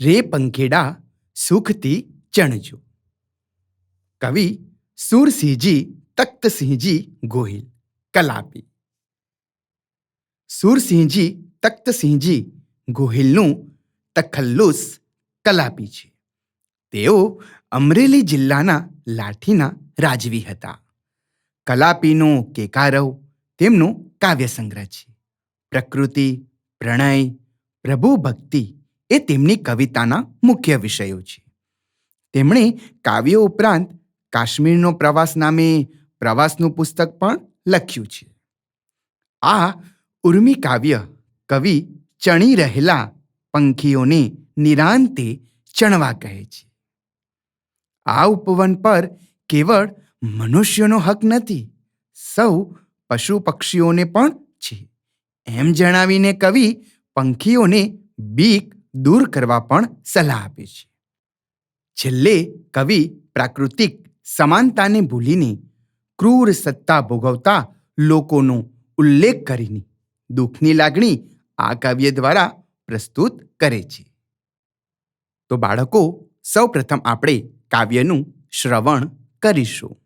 રે પંખેડા સુખથી ચણજો. કવિ સુરસિંહજી, તખ્તસિંહજી ગોહિલ, કલાપી. સુરસિંહજી, તખ્તસિંહજી ગોહિલનું તખલ્લુસ કલાપી છે. તેઓ અમરેલી જિલ્લાના લાઠીના રાજવી હતા. કલાપીનો કેકારવ તેમનો કાવ્ય સંગ્રહ છે. પ્રકૃતિ, પ્રણય પ્રભુ ભક્તિ એ તેમની કવિતાના મુખ્ય વિષયો છે. તેમણે કાવ્યો ઉપરાંત કાશ્મીરનો પ્રવાસ નામે પ્રવાસનું પુસ્તક પણ લખ્યું છે. આ ઉર્મી કાવ્ય કવિ ચણી રહેલા પંખીઓને નિરાંતે ચણવા કહે છે. આ ઉપવન પર કેવળ મનુષ્યનો હક નથી, સૌ પશુ પક્ષીઓને પણ છે. એમ જણાવીને કવિ પંખીઓને બીક દૂર કરવા પણ સલાહ આપે છે. છેલ્લે કવિ પ્રાકૃતિક સમાનતાને ભૂલીને ક્રૂર સત્તા ભોગવતા લોકોનો ઉલ્લેખ કરીને દુઃખની લાગણી આ કાવ્ય દ્વારા પ્રસ્તુત કરે છે. તો બાળકો, સૌપ્રથમ આપણે કાવ્યનું શ્રવણ કરીશું.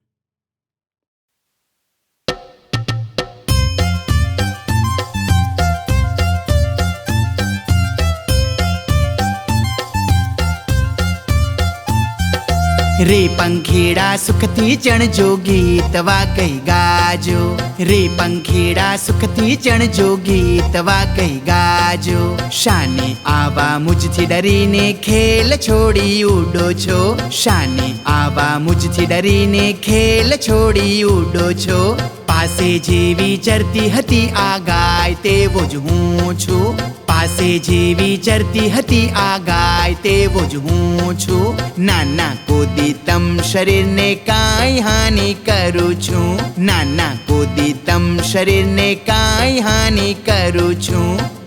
રે પંખેડા સુખથી ચણજો ગીત કહી ગાજો. રે પંખેડા સુખથી ચણજો ગીત કહી ગાજો. શાને આવા મુજથી ડરીને ખેલ છોડી ઉડો છો. શાને આવા મુજથી ડરીને ખેલ છોડી ઉડો છો. પાસે જેવી ચરતી હતી આ ગાય તેવો જ હું છું. પાસે જેવી ચરતી હતી આ ગાય તેવો જ હું છું નાના કોદી તમ શરીરને કાંઈ હાનિ કરું છું. નાના કોદી તમ શરીરને કાંઈ હાનિ કરું છું.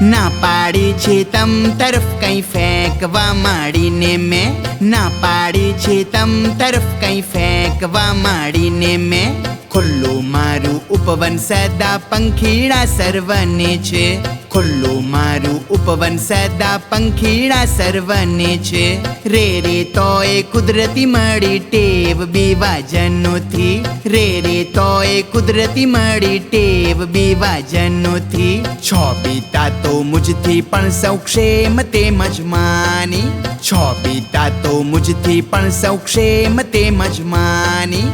ના પાડી છે તમ તરફ કઈ ફેંકવા માંડીને મેં. ના પાડી છે તમ તરફ કઈ ફેંકવા માંડીને મેં. ખુલ્લું મારું ઉપવન સદા પંખીડા સર્વને છે. ખુલ્લું મારું ઉપવન સદા પંખીડા સર્વને છે. રે રે તોય કુદરતી મળી ટેવ બીવાજનોથી. રે રે તોય કુદરતી મળી ટેવ બીવાજનોથી. છો પિતા તો મુજથી પણ સૌ ક્ષેમ તેમજ માની. છો પિતા તો મુજથી પણ સૌ ક્ષેમ તેમજ માની.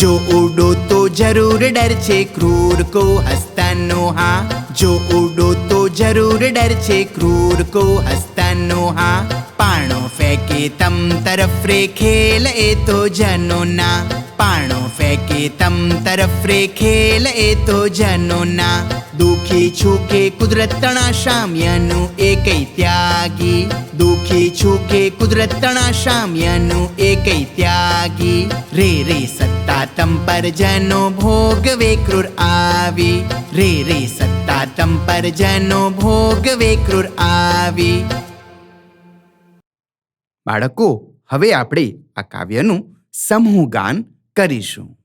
જો ઉડો તો જરૂર ડર છે ક્રૂર કો હસ્તાનો, હા. જો ઉડો તો જરૂર ડર છે ક્રૂર કો હસ્તાનો, હા. પાણો ફેંકે તમ તરફ રે ખેલ એ તો જનોના પાણો ફેંકે તમ તરફ રે ખેલ એ તો જનોના દુખી છું કે કુદરત તણા એ કઈ ત્યાગી. દુખી છું કે કુદરત તણા એ કઈ ત્યાગી. તમ પર જનો ભોગવે ક્રૂર આવી રે રે સત્તા તમ પર જનો ભોગવે ક્રૂર આવી બાળકો, હવે આપણે આ કાવ્યનું સમૂહ ગાન કરીશું.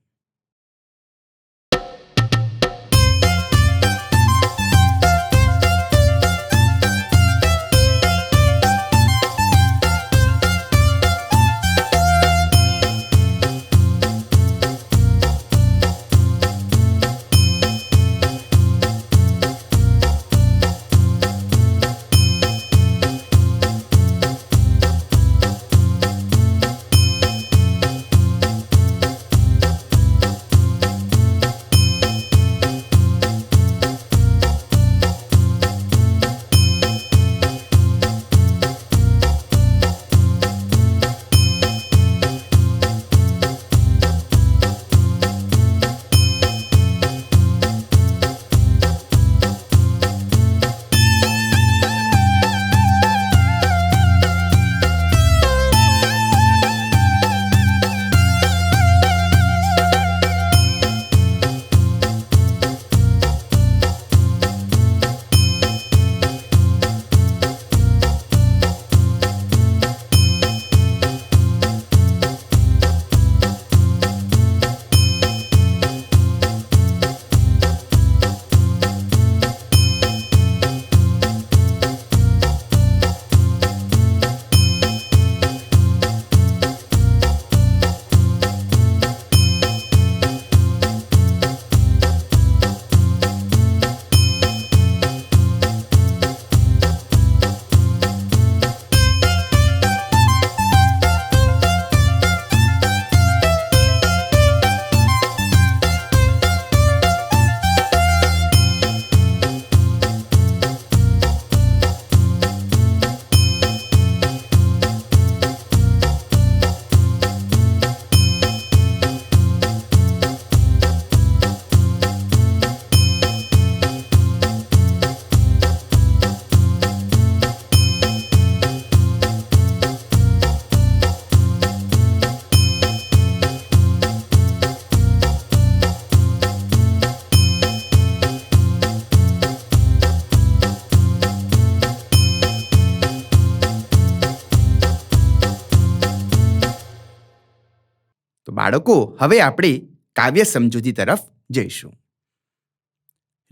બાળકો, હવે આપણે કાવ્ય સમજૂતી તરફ જઈશું.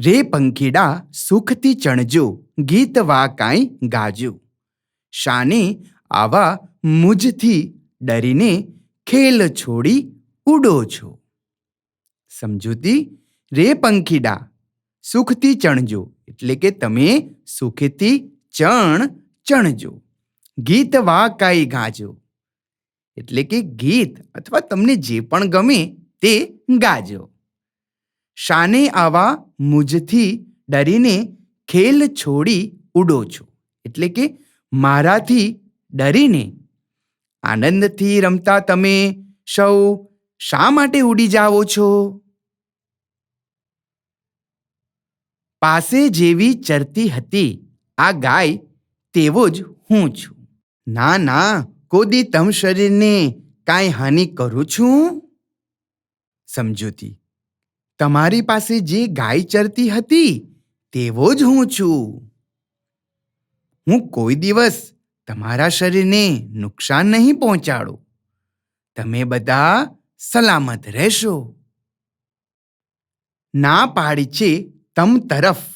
રે પંખીડા સુખથી ચણજો, ગીત વા કાંઈ ગાજો. શાને આવા મુજથી ડરીને ખેલ છોડી ઉડો છો. સમજૂતી? રે પંખીડા સુખથી ચણજો, એટલે કે તમે સુખથી ચણ ચણજો. ગીત વા કાંઈ ગાજો. એટલે કે ગીત અથવા તમને જે પણ ગમે તે ગાજો. શાને આવા મુજથી ડરીને ખેલ છોડી ઉડો છો. એટલે કે મારાથી ડરીને. આનંદથી રમતા તમે સૌ શા માટે ઉડી જાઓ છો? પાસે જેવી ચરતી હતી આ ગાય તેવો જ હું છું. ના ના કોદી તમ શરીરને કાંઈ હાનિ કરું છું સમજૂતી તમારી પાસે જે ગાય ચરતી હતી તેવો જ હું છું હું કોઈ દિવસ તમારા શરીરને નુકસાન નહીં પહોંચાડું તમે બધા સલામત રહેશો ના પાડી છે તમ તરફ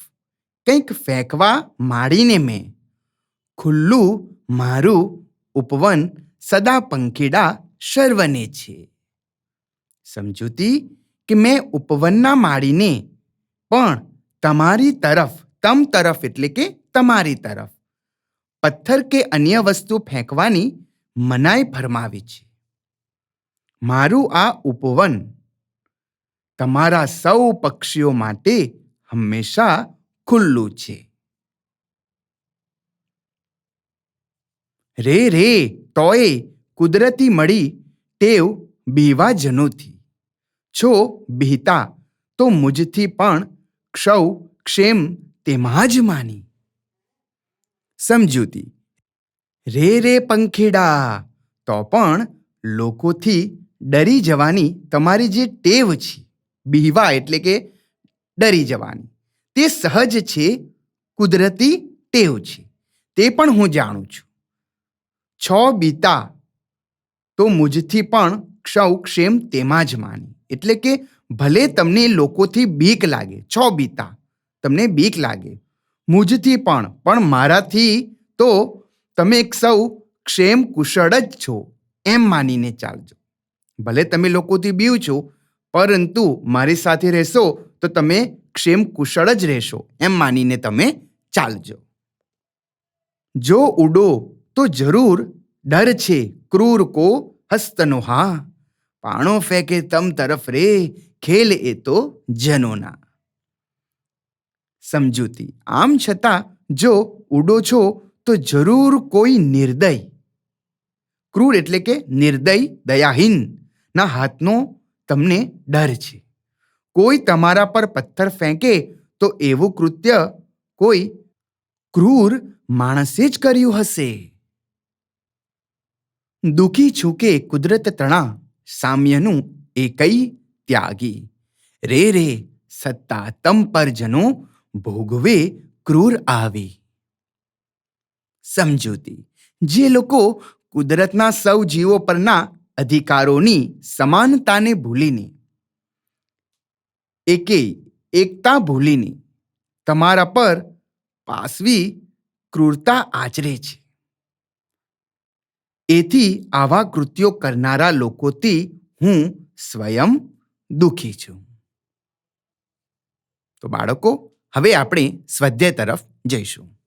કંઈક ફેંકવા માંડીને મેં ખુલ્લું મારું ઉપવન સદા પંખીડા શર્વને છે. સમજૂતી કે મેં ઉપવનના માળીને પણ તમારી તરફ, તમ તરફ એટલે કે તમારી તરફ પથ્થર કે અન્ય વસ્તુ ફેંકવાની મનાઈ ફરમાવી છે. મારું આ ઉપવન તમારા સૌ પક્ષીઓ માટે હંમેશા ખુલ્લું છે. રે રે, તોય કુદરતી મળી ટેવ બીવા જનોથી. છો બીતા તો મુજથી પણ ક્ષૌ ક્ષેમ તેમાં જ માની. સમજૂતી, રે રે પંખીડા, તો પણ લોકોથી ડરી જવાની તમારી જે ટેવ છે, બીવા એટલે કે ડરી જવાની, તે સહજ છે, કુદરતી ટેવ છે, તે પણ હું જાણું છું. છ બીતા તો મુજથી પણ ક્ષૌ ક્ષેમ તેમાં જ માની. એટલે કે ભલે તમને લોકોથી બીક લાગે, છ બીતા, તમને બીક લાગે, મુજથી પણ પણ મારાથી તો તમે સૌ ક્ષેમ કુશળ જ છો, એમ માનીને ચાલજો. ભલે તમે લોકોથી બીવ છો, પરંતુ મારી સાથે રહેશો તો તમે ક્ષેમ કુશળ જ રહેશો, એમ માનીને તમે ચાલજો. જો ઉડો તો જરૂર ડર છે ક્રૂર કો હસ્તનો હા. પાણો ફેંકે તમ તરફ રે, ખેલ એ તો જનોના. સમજૂતી, આમ છતાં જો ઉડો છો તો જરૂર કોઈ નિર્દય. ક્રૂર એટલે કે નિર્દય દયાહીન, ના હાથનો તમને ડર છે. કોઈ તમારા પર પથ્થર ફેંકે તો એવું કૃત્ય કોઈ ક્રૂર માણસે જ કર્યું હશે. દુઃખી કે કુદરત તણા સામ્યનું એકઈ ત્યાગી. રે રે, સત્તા તમ પર ભોગવે ક્રૂર આવી. સમજૂતી. જે લોકો કુદરતના સૌ જીવો પરના અધિકારોની સમાનતાને ભૂલીને, એકે એકતા ભૂલીને તમારા પર પાસવી ક્રૂરતા આચરે છે. એથી આવા કૃત્યો કરનારા લોકોથી હું સ્વયં દુઃખી છું. તો બાળકો, હવે આપણે સ્વાધ્યાય તરફ જઈશું.